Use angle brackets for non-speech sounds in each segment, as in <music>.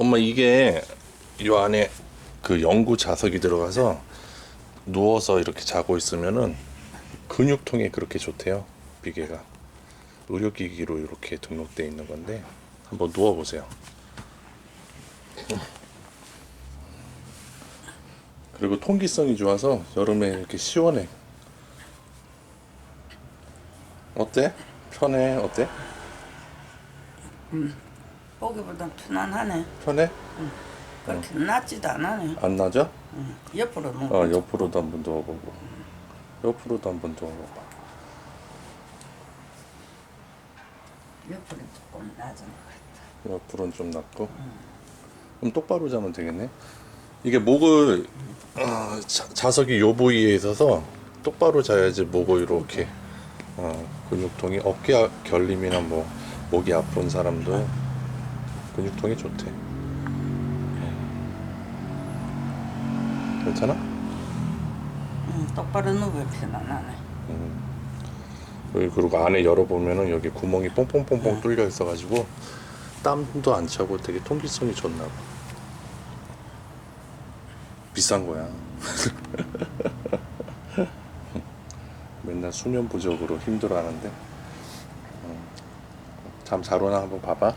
엄마 이게 요 안에 그 연구 자석이 들어가서 누워서 이렇게 자고 있으면은 근육통에 그렇게 좋대요 비계가 의료기기로 이렇게 등록돼 있는 건데 한번 누워 보세요. 그리고 통기성이 좋아서 여름에 이렇게 시원해. 어때? 편해? 어때? 보기보단 편안하네. 편해? 그렇게 낫지도 않아네. 안 나죠? 옆으로 누워. 어 옆으로도 한번 누워보고 옆으로도 한번 누워봐봐. 옆으로 조금 낮은 것 같아. 옆으로는 좀 낮고 그럼 똑바로 자면 되겠네 이게 목을 어, 자, 자석이 요 부위에 있어서 똑바로 자야지 목을 이렇게 어, 근육통이 어깨 아- 결림이나 뭐 목이 아픈 사람도 근육통이 좋대 괜찮아? 응, 똑바로 누우면 편안하네. 여기 그리고 안에 열어보면은 여기 구멍이 뽕뽕뽕뽕 뚫려 있어가지고 땀도 안 차고 되게 통기성이 좋나 봐. 비싼 거야. <laughs> 맨날 수면 부족으로 힘들어하는데 잠잘 오나 한번 봐봐.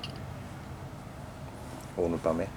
오늘 밤에